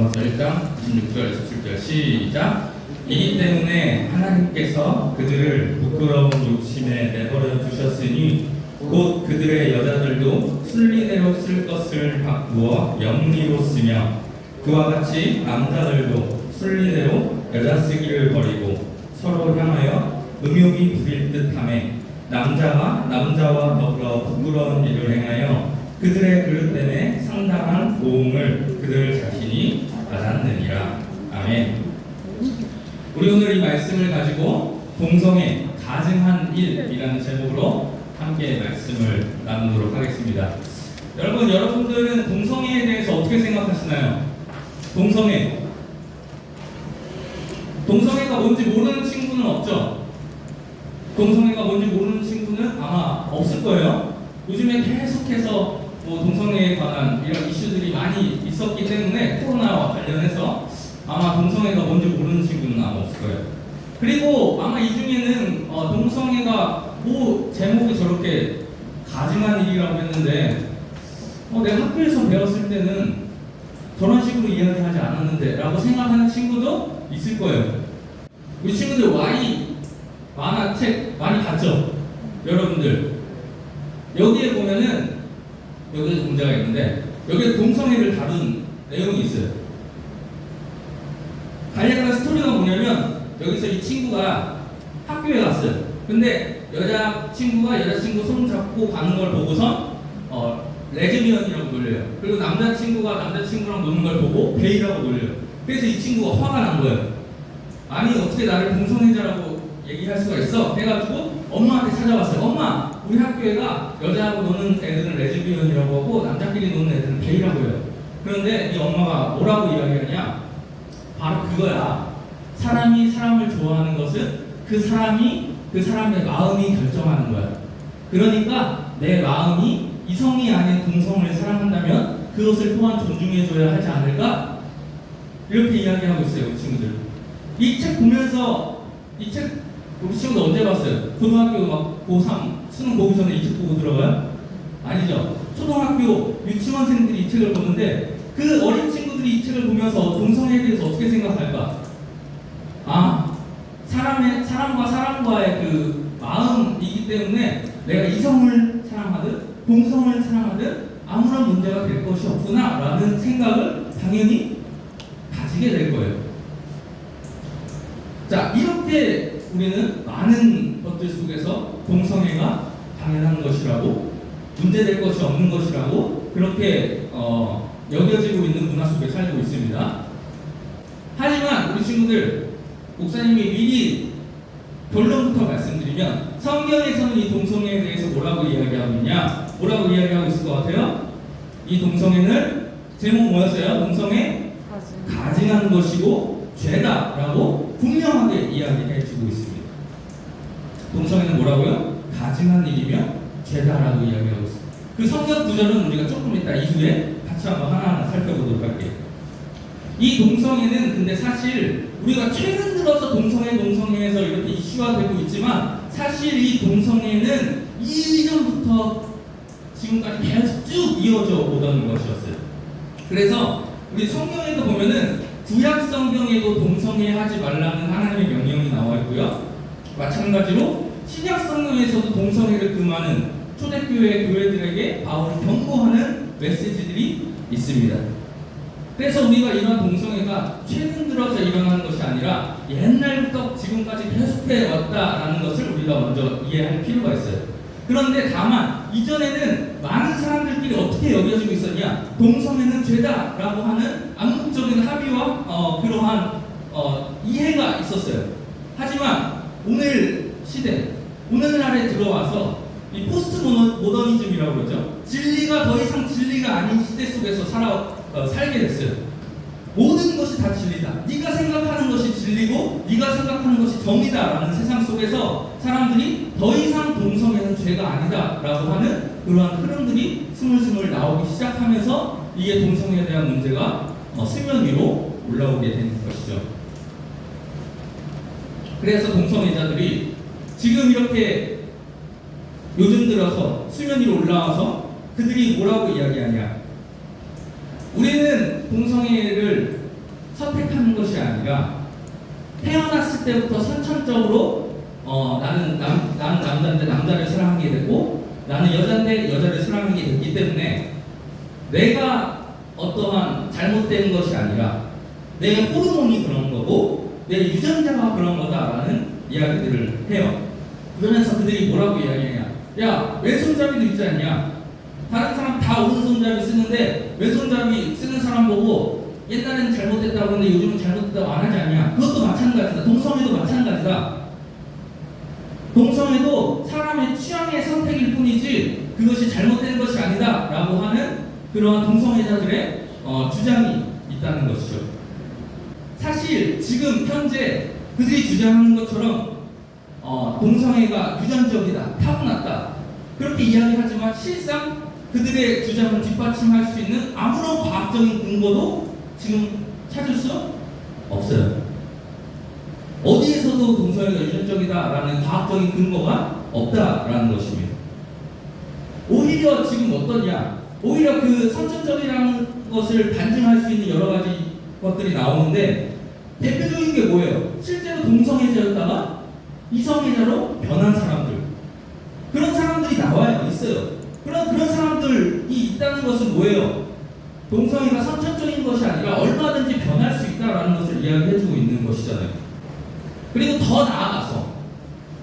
로마서 1장 26절 27절 시작. 이기 때문에 하나님께서 그들을 부끄러운 욕심에 내버려 주셨으니 곧 그들의 여자들도 순리대로 쓸 것을 바꾸어 영리로 쓰며 그와 같이 남자들도 순리대로 여자 쓰기를 버리고 서로 향하여 음욕이 부릴 듯함에 남자가 남자와 더불어 부끄러운 일을 행하여 그들의 그릇 때문에 상당한 고음을 그들 자신이 받았느니라. 아멘. 우리 오늘 이 말씀을 가지고 동성애 가증한 일이라는 제목으로 함께 말씀을 나누도록 하겠습니다. 여러분, 여러분들은 동성애에 대해서 어떻게 생각하시나요? 동성애. 동성애가 뭔지 모르는 친구는 없죠? 동성애가 뭔지 모르는 친구는 아마 없을 거예요. 요즘에 계속해서 뭐 동성애에 관한 이런 이슈들이 많이 있었기 때문에 코로나와 관련해서 아마 동성애가 뭔지 모르는 친구는 아마 없을 거예요. 그리고 아마 이 중에는 어, 동성애가 뭐 제목이 저렇게 가증한 일이라고 했는데 어, 내가 학교에서 배웠을 때는 저런 식으로 이야기하지 않았는데 라고 생각하는 친구도 있을 거예요. 우리 친구들 Y 만화책 많이 봤죠? 여러분들 여기에 보면은 여기에 문제가 있는데 여기에 동성애를 다룬 내용이 있어요. 간략한 스토리가 뭐냐면 여기서 이 친구가 학교에 갔어요. 근데 여자 친구가 여자 친구 손 잡고 가는 걸 보고선 어, 레즈비언이라고 놀려요. 그리고 남자 친구가 남자 친구랑 노는 걸 보고 베이라고 놀려요. 그래서 이 친구가 화가 난 거예요. 아니 어떻게 나를 동성애자라고 얘기할 수가 있어? 해가지고 엄마한테 찾아왔어요. 엄마, 우리 학교에가 여자하고 노는 애들은 레즈비언이라고 하고 남자끼리 노는 애들은 게이라고 해요. 그런데 이 엄마가 뭐라고 이야기하냐? 바로 그거야. 사람이 사람을 좋아하는 것은 그 사람이 그 사람의 마음이 결정하는 거야. 그러니까 내 마음이 이성이 아닌 동성을 사랑한다면 그것을 또한 존중해줘야 하지 않을까? 이렇게 이야기하고 있어요, 우리 친구들. 이 책 보면서 이 책 우리 친구들 언제 봤어요? 고등학교 막 고3 수능 전에 이책 보고 들어가요? 아니죠. 초등학교 유치원생들이 이 책을 보는데 그 어린 친구들이 이 책을 보면서 동성애에 대해서 어떻게 생각할까? 아, 사람의 사람과 사람과의 그 마음이기 때문에 내가 이성을 사랑하든 동성을 사랑하든 아무런 문제가 될 것이 없구나 라는 생각을 당연히 가지게 될 거예요. 자, 이렇게 우리는 많은 것들 속에서 동성애가 당연한 것이라고 문제될 것이 없는 것이라고 그렇게 어, 여겨지고 있는 문화 속에 살고 있습니다. 하지만 우리 친구들 목사님이 미리 결론부터 말씀드리면 성경에서는 이 동성애에 대해서 뭐라고 이야기하고 있냐? 뭐라고 이야기하고 있을 것 같아요? 이 동성애는 제목 뭐였어요? 동성애 가증한 것이고 죄다라고 분명하게 이야기해 주고 있습니다. 동성애는 뭐라고요? 가증한 일이며 죄다라고 이야기하고 있습니다. 그 성경 구절은 우리가 조금 이따 이후에 같이 한번 하나하나 살펴보도록 할게요. 이 동성애는 근데 사실 우리가 최근 들어서 동성애 동성애에서 이렇게 이슈가 되고 있지만 사실 이 동성애는 이전부터 지금까지 계속 쭉 이어져 오던 것이었어요. 그래서 우리 성경에도 보면은 구약 성경에도 동성애 하지 말라는 하나님의 명령이 나와 있고요. 마찬가지로 신약 성경에서도 동성애를 금하는 초대교회 교회들에게 바울이 경고하는 메시지들이 있습니다. 그래서 우리가 이러한 동성애가 최근 들어서 일어나는 것이 아니라 옛날부터 지금까지 계속해 왔다라는 것을 우리가 먼저 이해할 필요가 있어요. 그런데 다만 이전에는 많은 사람들끼리 어떻게 여겨지고 있었냐? 동성애는 죄다라고 하는 암묵적인 합의와 어, 그러한 어, 이해가 있었어요. 하지만 오늘 시대, 오늘날에 들어와서 이 포스트 모더- 모더니즘이라고 그러죠. 진리가 더 이상 진리가 아닌 시대 속에서 살아 어, 살게 됐어요. 모든 것이 다 진리다. 네가 생각하는 것이 진리고 네가 생각하는 것이 정이다라는 세상 속에서 사람들이 더 이상 동성애는 죄가 아니다라고 하는 그러한 흐름들이 스물스물 나오기 시작하면서 이게 동성애에 대한 문제가 어, 수면 위로 올라오게 된 것이죠. 그래서 동성애자들이 지금 이렇게 요즘 들어서 수면 위로 올라와서 그들이 뭐라고 이야기하냐? 우리는 동성애를 선택하는 것이 아니라 태어났을 때부터 선천적으로 어, 나는 남, 나는 남자인데 남자를 사랑하게 됐고 나는 여자인데 여자를 사랑하게 됐기 때문에 내가 어떠한 잘못된 것이 아니라 내 호르몬이 그런 거고 내 유전자가 그런 거다라는 이야기들을 해요. 그러면서 그들이 뭐라고 이야기하냐? 야 왼손잡이도 있지 않냐? 다른 사람 다 오른손잡이 쓰는데 왼손잡이 쓰는 사람 보고 옛날에는 잘못됐다고 그러는데 요즘은 잘못됐다고 안 하지 않냐? 그것도 마찬가지다. 동성애도 마찬가지다. 동성애도 사람의 취향의 선택일 뿐이지 그것이 잘못된 것이 아니다 라고 하는 그러한 동성애자들의 어, 주장이 있다는 것이죠. 사실 지금 현재 그들이 주장하는 것처럼 어, 동성애가 유전적이다, 타고났다 그렇게 이야기하지만 실상 그들의 주장을 뒷받침할 수 있는 아무런 과학적인 근거도 지금 찾을 수 없어요. 어디에서도 동성애가 유전적이다라는 과학적인 근거가 없다라는 것입니다. 오히려 지금 어떠냐? 오히려 그 선천적이라는 것을 반증할 수 있는 여러 가지 것들이 나오는데 대표적인 게 뭐예요? 실제로 동성애자였다가 이성애자로 변한 사람들. 그런 사람들이 나와요 있어요. 그런 그런 사람들이 있다는 것은 뭐예요? 동성애가 선천적인 것이 아니라 얼마든지 변할 수 있다라는 것을 이야기해주고 있는 것이잖아요. 그리고 더 나아가서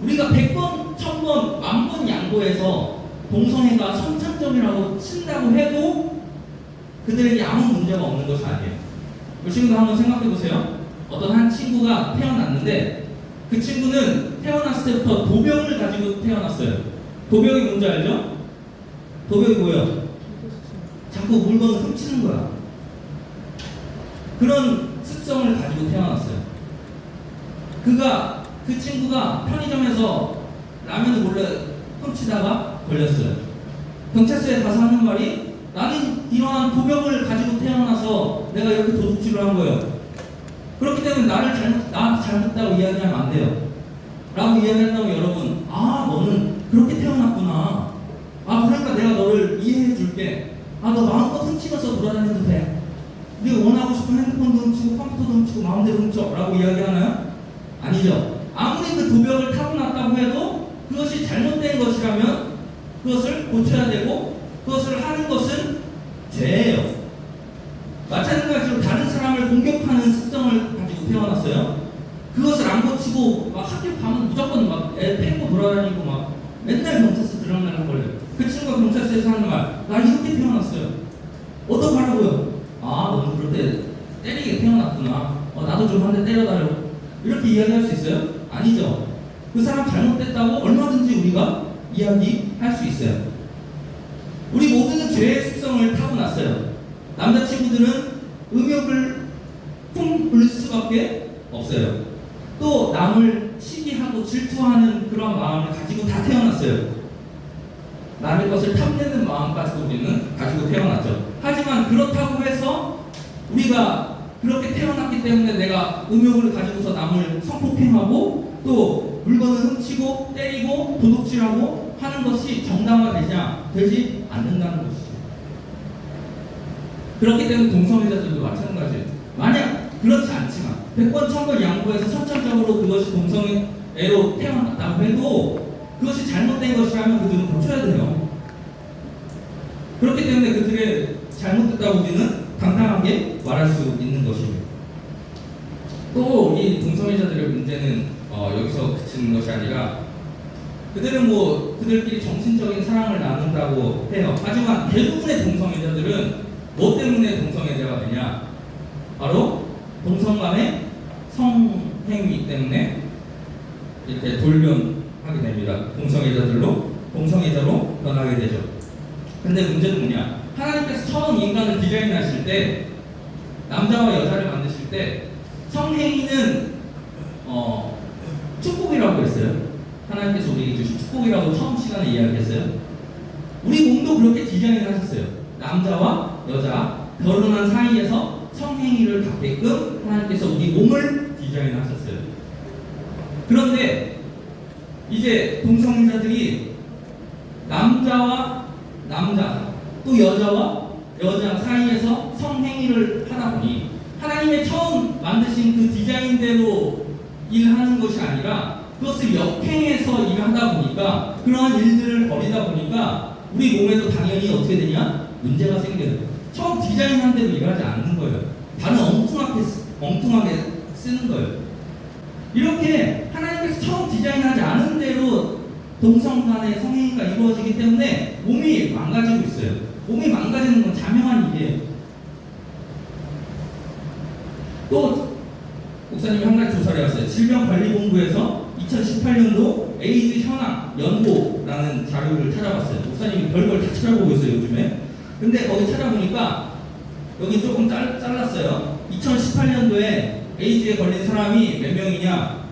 우리가 100번, 1000번, 만번 양보해서 동성애가 선천적이라고 친다고 해도 그들에게 아무 문제가 없는 것이 아니에요. 그 친구도 한번 생각해 보세요. 어떤 한 친구가 태어났는데 그 친구는 태어났을 때부터 도병을 가지고 태어났어요. 도병이 뭔지 알죠? 도병이 뭐예요? 자꾸 물건을 훔치는 거야. 그런 습성을 가지고 태어났어요. 그가 그 친구가 편의점에서 라면을 몰래 훔치다가 걸렸어요. 경찰서에 가서 하는 말이 나는 이러한 도병을 가지고 태어나서 내가 이렇게 도둑질을 한 거예요. 그렇기 때문에 나를 잘못, 나 잘못했다고 이야기하면 안 돼요. 라고 이야기한다고 여러분, 아, 너는 그렇게 태어났구나. 아, 그러니까 내가 너를 이해해 줄게. 아, 너 마음껏 훔치면서 돌아다녀도 돼. 네가 원하고 싶은 핸드폰도 훔치고 컴퓨터도 훔치고 마음대로 훔쳐. 라고 이야기하나요? 아니죠. 아무리 그 도벽을 타고났다고 해도 그것이 잘못된 것이라면 그것을 고쳐야 되고 그것을 하는 것은 죄예요. 마찬가지로 다른 사람을 공격하는 습성을 가지고 태어났어요. 그것을 안 고치고 막 학교 가면 무조건 막애 패고 돌아다니고 막 맨날 경찰서 들어가는 걸요. 그 친구가 경찰서에서 하는 말, 나 이렇게 태어났어요. 어떡하라고요? 아, 너는 그럴 때 때리게 태어났구나. 어, 나도 좀 한 대 때려달라고. 이렇게 이야기할 수 있어요? 아니죠. 그 사람 잘못됐다고 얼마든지 우리가 이야기할 수 있어요. 우리 모두는 죄의 습성을 타고났어요. 남자친구들은 음욕을 품을 수밖에 없어요. 또 남을 시기하고 질투하는 그런 마음을 가지고 다 태어났어요. 남의 것을 탐내는 마음까지도 우리는 가지고 태어났죠. 하지만 그렇다고 해서 우리가 그렇게 태어났기 때문에 내가 음욕을 가지고서 남을 성폭행하고 또 물건을 훔치고 때리고 도둑질하고 하는 것이 정당화되냐 되지 않는다는 것이죠. 그렇기 때문에 동성애자들도 마찬가지예요. 만약 그렇지 않지만 100번 1000번 양보해서 선천적으로 그것이 동성애 로 태어났다고 해도 그것이 잘못된 것이라면 그들은 고쳐야 돼요. 그렇기 때문에 그들의 잘못됐다고 우리는 당당하게 말할 수 있는 것입니다. 또이 동성애자들의 문제는 어, 여기서 그치는 것이 아니라 그들은 뭐 그들끼리 정신적인 사랑을 나눈다고 해요. 하지만 대부분의 동성애자들은 뭐 때문에 동성애자가 되냐? 바로 동성 간의 성행위 때문에 이렇게 돌변하게 됩니다. 동성애자들로 동성애자로 변하게 되죠. 근데 문제는 뭐냐? 하나님께서 처음 인간을 디자인하실 때 남자와 여자를 만드실 때 성행위는 어, 축복이라고 했어요. 하나님께서 우리에게 주신 축복이라고 처음 시간에 이야기했어요. 우리 몸도 그렇게 디자인을 하셨어요. 남자와 여자 결혼한 사이에서 성행위를 갖게끔 하나님께서 우리 몸을 디자인하셨어요. 그런데 이제 동성애자들이 남자와 남자 또 여자와 여자 사이에서 성행위를 하다 보니 하나님의 처음 만드신 그 디자인대로 일하는 것이 아니라 그것을 역행해서 일하다 보니까 그러한 일들을 벌이다 보니까 우리 몸에도 당연히 어떻게 되냐 문제가 생겨요. 처음 디자인한 대로 일하지 않는 거예요. 다른 엉뚱하게 쓰- 엉뚱하게 쓰는 거예요. 이렇게 하나님께서 처음 디자인하지 않은 대로 동성 간의 성행위가 이루어지기 때문에 몸이 망가지고 있어요. 몸이 망가지는 건 자명한 일이에요. 또 목사님이 한 가지 조사를 해왔어요. 질병관리본부에서 2018년도 에이즈 현황 연보라는 자료를 찾아봤어요. 목사님이 별걸 다 찾아보고 있어요 요즘에. 근데 거기 찾아보니까 여기 조금 잘, 잘랐어요. 2018년도에 에이즈에 걸린 사람이 몇 명이냐?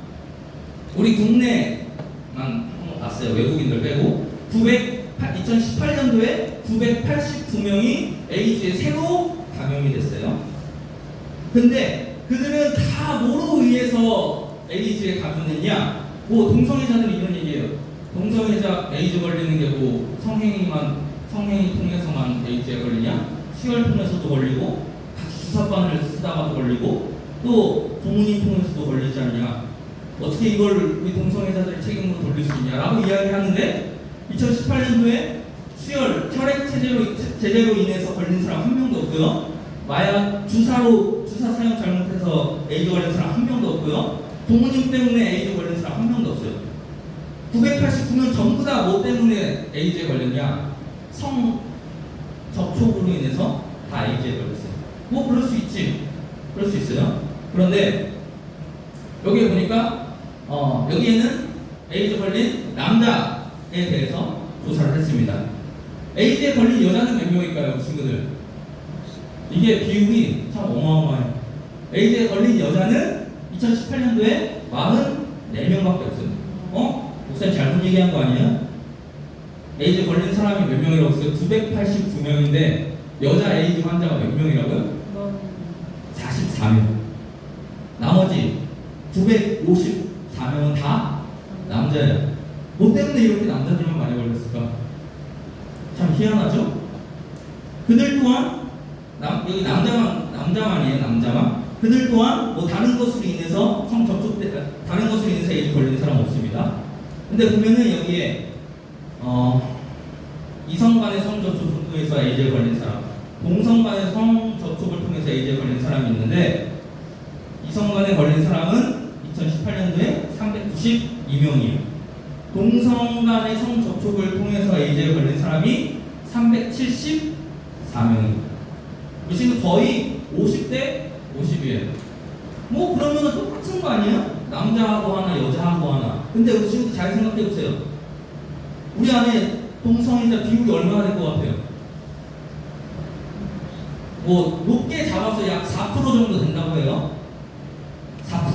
우리 국내만 봤어요. 외국인들 빼고 900 2018년도에 989명이 에이즈에 새로 감염이 됐어요. 근데 그들은 다 뭐로 의해서 에이즈에 감염됐냐? 뭐 동성애자들이 이런 얘기예요. 동성애자 에이즈 걸리는 게 뭐 성행위만 성행위 통해서만 에이즈에 걸리냐? 수혈 통해서도 걸리고 같이 주사바늘 쓰다가도 걸리고 또 부모님 통해서도 걸리지 않냐? 어떻게 이걸 우리 동성애자들 책임으로 돌릴 수 있냐라고 이야기하는데 2018년도에 수혈 혈액 체제로 제재로 인해서 걸린 사람 한 명도 없고요. 마약 주사로 주사 사용 잘못해서 에이즈 걸린 사람 한 명도 없고요. 부모님 때문에 에이즈 걸린 사람 한 명도 없어요. 989명 전부 다 뭐 때문에 에이즈에 걸렸냐? 성 접촉으로 인해서 다 에이즈에 걸렸어요. 뭐 그럴 수 있지. 그럴 수 있어요. 그런데 여기 보니까 어, 여기에는 에이즈 걸린 남자에 대해서 조사를 했습니다. 에이즈에 걸린 여자는 몇 명일까요, 친구들? 이게 비율이 참 어마어마해요. 에이즈에 걸린 여자는 2018년도에 44명밖에 없어요. 어? 목사님 잘못 얘기한 거 아니에요? 에이즈 걸린 사람이 몇 명이라고 했어요? 989명인데 여자 에이즈 환자가 몇 명이라고요? 44명. 나머지 954명은 다 남자예요. 뭐 때문에 이렇게 남자들만 많이 걸렸을까? 참 희한하죠? 그들 또한 남, 여기 남자만 남자만이에요 남자만 그들 또한 뭐 다른 것으로 인해서 성 접촉 때 다른 것으로 인해서 에이즈 걸리는 사람 없습니다. 근데 보면은 여기에 어 이성 간의 성 접촉을 통해서 에이즈에 걸린 사람, 동성 간의 성 접촉을 통해서 에이즈에 걸린 사람이 있는데 이성 간에 걸린 사람은 2018년도에 392명이에요. 동성 간의 성 접촉을 통해서 에이즈에 걸린 사람이 374명이에요. 이 친구 거의 50대 50이에요. 뭐 그러면 똑같은 거 아니에요? 남자하고 하나, 여자하고 하나. 근데 우리 친구들 잘 생각해 보세요. 우리 안에 동성애자 비율이 얼마나 될 것 같아요? 뭐 높게 잡아서 약 4% 정도 된다고 해요.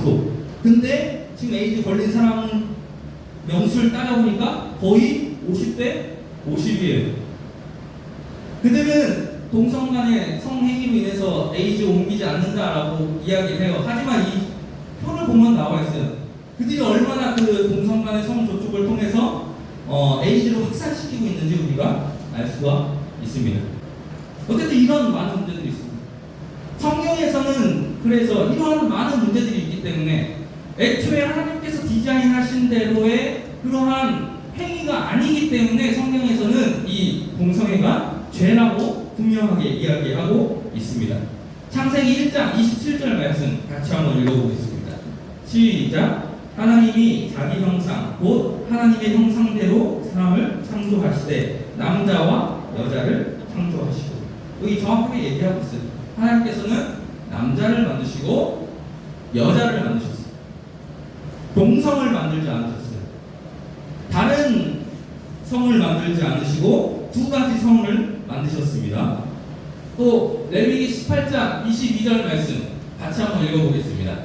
4%. 근데 지금 에이즈 걸린 사람 명수를 따져보니까 거의 50대 50이에요. 그들은 동성 간의 성행위로 인해서 에이즈 옮기지 않는다라고 이야기를 해요. 하지만 이 표를 보면 나와 있어요. 그들이 얼마나 그 동성 간의 성 접촉을 통해서 어, 에이즈를 확산시키고 있는지 우리가 알 수가 있습니다. 어쨌든 이런 많은 문제들이 있습니다. 성경에서는 그래서 이러한 많은 문제들이 때문에 애초에 하나님께서 디자인하신 대로의 그러한 행위가 아니기 때문에 성경에서는 이 공성애가 죄라고 분명하게 이야기하고 있습니다. 창세기 1장 27절 말씀 같이 한번 읽어보겠습니다. 시작. 하나님이 자기 형상 곧 하나님의 형상대로 사람을 창조하시되 남자와 여자를 창조하시고 여기 정확하게 얘기하고 있어요. 하나님께서는 남자를 만드시고 여자를 만드셨어요. 동성을 만들지 않으셨어요. 다른 성을 만들지 않으시고 두 가지 성을 만드셨습니다. 또 레위기 18장 22절 말씀 같이 한번 읽어보겠습니다.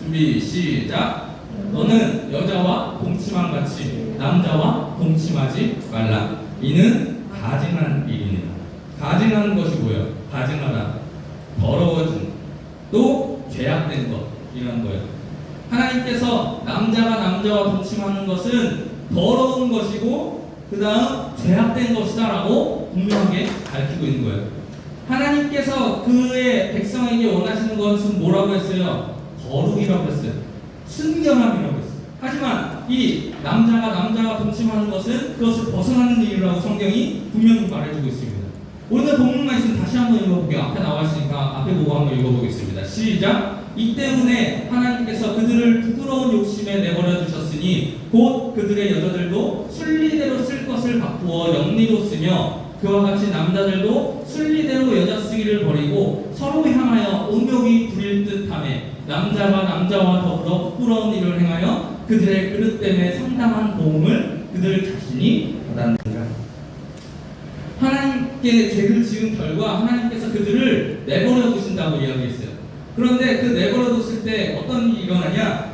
준비 시작. 너는 여자와 동침한 같이 남자와 동침하지 말라. 이는 가증한 일이니라. 가증한 것이 뭐예요? 가증하다. 더러워진 또 죄악된 것 이라는 거예요. 하나님께서 남자가 남자와 동침하는 것은 더러운 것이고 그 다음 죄악된 것이다라고 분명하게 밝히고 있는 거예요. 하나님께서 그의 백성에게 원하시는 것은 뭐라고 했어요? 거룩이라고 했어요. 순결함이라고 했어요. 하지만 이 남자가 남자와 동침하는 것은 그것을 벗어나는 일이라고 성경이 분명히 말해주고 있습니다. 오늘 본문 말씀 다시 한번 읽어볼게요. 앞에 나와 있으니까 앞에 보고 한번 읽어보겠습니다. 시작. 이 때문에 하나님께서 그들을 부끄러운 욕심에 내버려 두셨으니 곧 그들의 여자들도 순리대로 쓸 것을 바꾸어 영리로 쓰며 그와 같이 남자들도 순리대로 여자 쓰기를 버리고 서로 향하여 음욕이 부릴 듯하며 남자가 남자와 더불어 부끄러운 일을 행하여 그들의 그릇 때문에 상당한 도움을 그들 자신이 받았느니라. 하나님께 죄를 지은 결과 하나님께서 그들을 내버려 두신다고 이야기했어요. 그런데 그 내버려 뒀을 때 어떤 일이 일어나냐?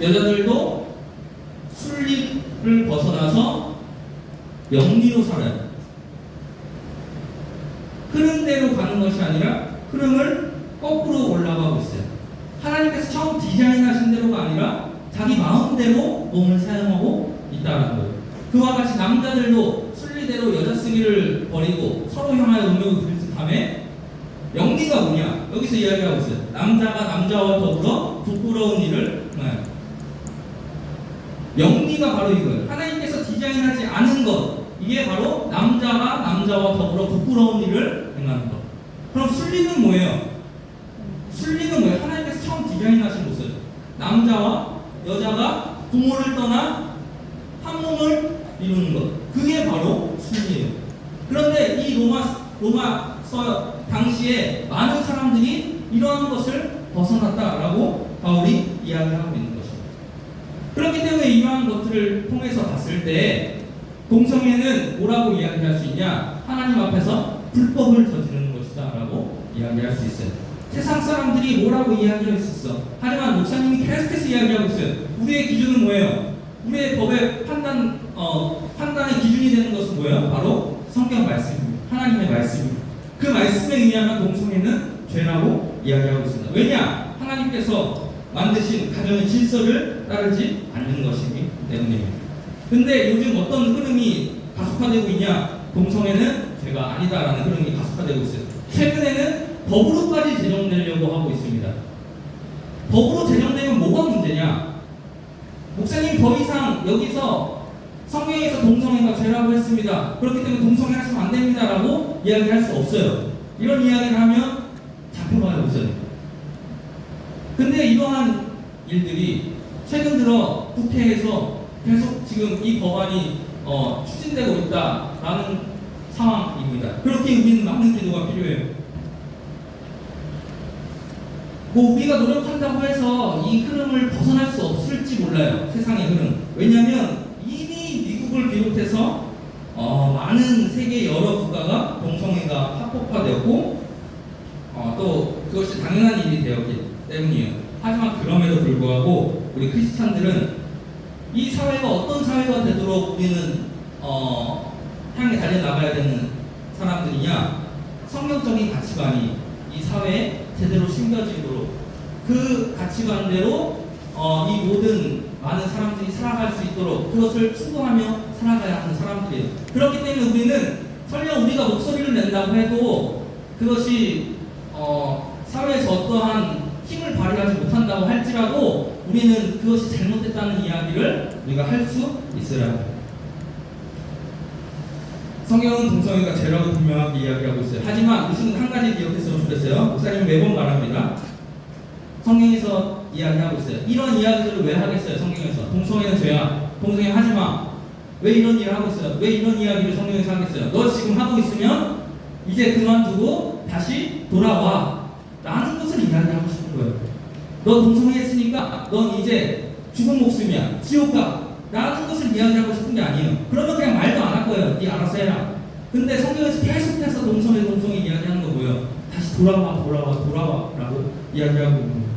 여자들도 순리를 벗어나서 영리로 살아요. 흐름대로 가는 것이 아니라 흐름을 거꾸로 올라가고 있어요. 하나님께서 처음 디자인하신 대로가 아니라 자기 마음대로 몸을 사용하고 있다는 거예요. 그와 같이 남자들도 순리대로 쓰기를 버리고 서로 향하여 운명을 불듯함에 영리가 뭐냐? 여기서 이야기하고 있어요. 남자가 남자와 더불어 부끄러운 일을 행하여. 영리가 바로 이거예요. 하나님께서 디자인하지 않은 것. 이게 바로 남자가 남자와 더불어 부끄러운 일을 행하는 것. 그럼 순리는 뭐예요? 순리는 뭐예요? 하나님께서 처음 디자인하신 모습. 남자와 여자가 부모를 떠나 한 몸을 이루는 것. 그게 바로 순리예요. 그런데 이 로마 로마 서 당시에 많은 사람들이 이러한 것을 벗어났다라고 바울이 이야기하고 있는 것입니다. 그렇기 때문에 이러한 것들을 통해서 봤을 때 동성애는 뭐라고 이야기할 수 있냐? 하나님 앞에서 불법을 저지르는 것이다라고 이야기할 수 있어요. 세상 사람들이 뭐라고 이야기할 수 있어. 하지만 목사님이 계속해서 이야기하고 있어요. 우리의 기준은 뭐예요? 우리의 법의 판단 어, 판단의 기준이 되는 것은 뭐예요? 바로 성경 말씀입니다. 하나님의 말씀입니다. 그 말씀에 의하면 동성애는 죄라고 이야기하고 있습니다. 왜냐? 하나님께서 만드신 가정의 질서를 따르지 않는 것이기 때문입니다. 근데 요즘 어떤 흐름이 가속화되고 있냐? 동성애는 죄가 아니다라는 흐름이 가속화되고 있어요. 최근에는 법으로까지 제정되려고 하고 있습니다. 법으로 제정되면 뭐가 문제냐? 더 이상 여기서 성경에서 동성애가 죄라고 했습니다. 그렇기 때문에 동성애 하시면 안 됩니다라고 이야기할 수 없어요. 이런 이야기를 하면 잡혀가요, 목사님. 근데 이러한 일들이 최근 들어 국회에서 계속 지금 이 법안이 어, 추진되고 있다라는 상황입니다. 그렇게 우리는 많은 기도가 필요해요. 뭐 우리가 노력한다고 해서 이 흐름을 벗어날 수 없을지 몰라요. 세상의 흐름. 왜냐하면 이미 미국을 비롯해서 어, 많은 세계 여러 국가가 동성애가 합법화되었고 어, 또 그것이 당연한 일이 되었기 때문이에요. 하지만 그럼에도 불구하고 우리 크리스찬들은 이 사회가 어떤 사회가 되도록 우리는 어, 향해 달려 나가야 되는 사람들이냐? 성경적인 가치관이 이 사회에 제대로 심겨지도록 그 가치관대로 어, 이 모든 많은 사람들이 살아갈 수 있도록 그것을 추구하며 살아가야 하는 사람들이에요. 그렇기 때문에 우리는 설령 우리가 목소리를 낸다고 해도 그것이 어, 사회에서 어떠한 힘을 발휘하지 못한다고 할지라도 우리는 그것이 잘못됐다는 이야기를 우리가 할 수 있어야 합니다. 성경은 동성애가 죄라고 분명하게 이야기하고 있어요. 하지만 무슨 한 가지 기억했으면 좋겠어요. 목사님 매번 말합니다. 성경에서 이야기하고 있어요. 이런 이야기들을 왜 하겠어요? 성경에서 동성애는 죄야. 동성애 하지 마. 왜 이런 일을 하고 있어요? 왜 이런 이야기를 성경에서 하겠어요? 너 지금 하고 있으면 이제 그만두고 다시 돌아와. 라는 것을 이야기하고 싶은 거예요. 너 동성애했으니까 넌 이제 죽은 목숨이야. 지옥 가. 라는 것을 이야기하고 싶은 게 아니에요. 그러면 거예요. 네 알아서 해라. 근데 성경에서 계속해서 동성애 동성애 이야기하는 거 뭐예요? 다시 돌아와 돌아와 돌아와 라고 이야기하고 있는 거예요.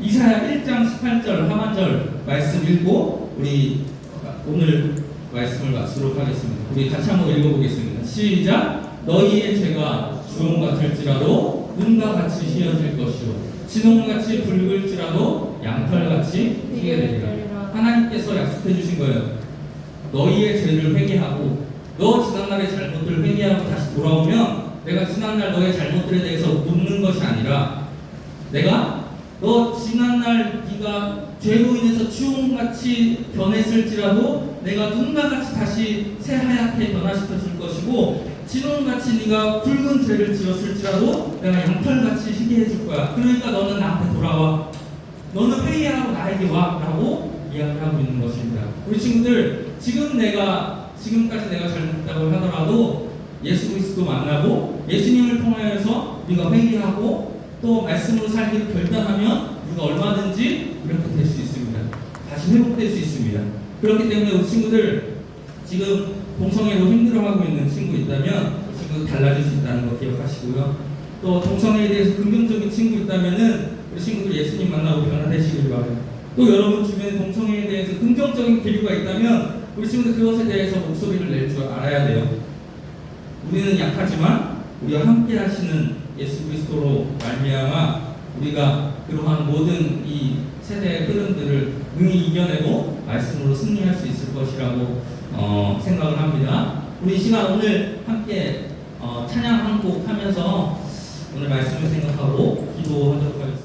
이사야 1장 18절 하반절 말씀 읽고 우리 오늘 말씀을 마치도록 하겠습니다. 우리 같이 한번 읽어보겠습니다. 시작. 너희의 죄가 주홍 같을지라도 눈과 같이 휘어질 것이요 진홍같이 붉을지라도 양털같이 튀게 되리라. 하나님께서 약속해 주신 거예요. 너희의 죄를 회개하고 너 지난날의 잘못을 회개하고 다시 돌아오면 내가 지난날 너의 잘못들에 대해서 묻는 것이 아니라 내가 너 지난날 네가 죄로 인해서 추움같이 변했을지라도 내가 눈과 같이 다시 새하얗게 변화시켜 줄 것이고 진홍같이 네가 붉은 죄를 지었을지라도 내가 양털같이 희게 해줄 거야. 그러니까 너는 나한테 돌아와. 너는 회개하고 나에게 와 라고 이야기하고 있는 것입니다. 우리 친구들 지금 내가 지금까지 내가 잘못했다고 하더라도 예수 그리스도 만나고 예수님을 통하여서 우리가 회개하고 또 말씀으로 살기를 결단하면 우리가 얼마든지 이렇게 될 수 있습니다. 다시 회복될 수 있습니다. 그렇기 때문에 우리 친구들 지금 동성애로 힘들어하고 있는 친구 있다면 그 친구 달라질 수 있다는 거 기억하시고요. 또 동성애에 대해서 긍정적인 친구 있다면은 우리 친구들 예수님 만나고 변화되시길 바라요. 또 여러분 주변에 동성애에 대해서 긍정적인 기류가 있다면 우리 친구들 그것에 대해서 목소리를 낼 줄 알아야 돼요. 우리는 약하지만 우리와 함께 하시는 예수 그리스도로 말미암아 우리가 그러한 모든 이 세대의 흐름들을 능히 이겨내고 말씀으로 승리할 수 있을 것이라고 어, 생각을 합니다. 우리 이 시간 오늘 함께 어, 찬양 한 곡 하면서 오늘 말씀을 생각하고 기도하도록 하겠습니다.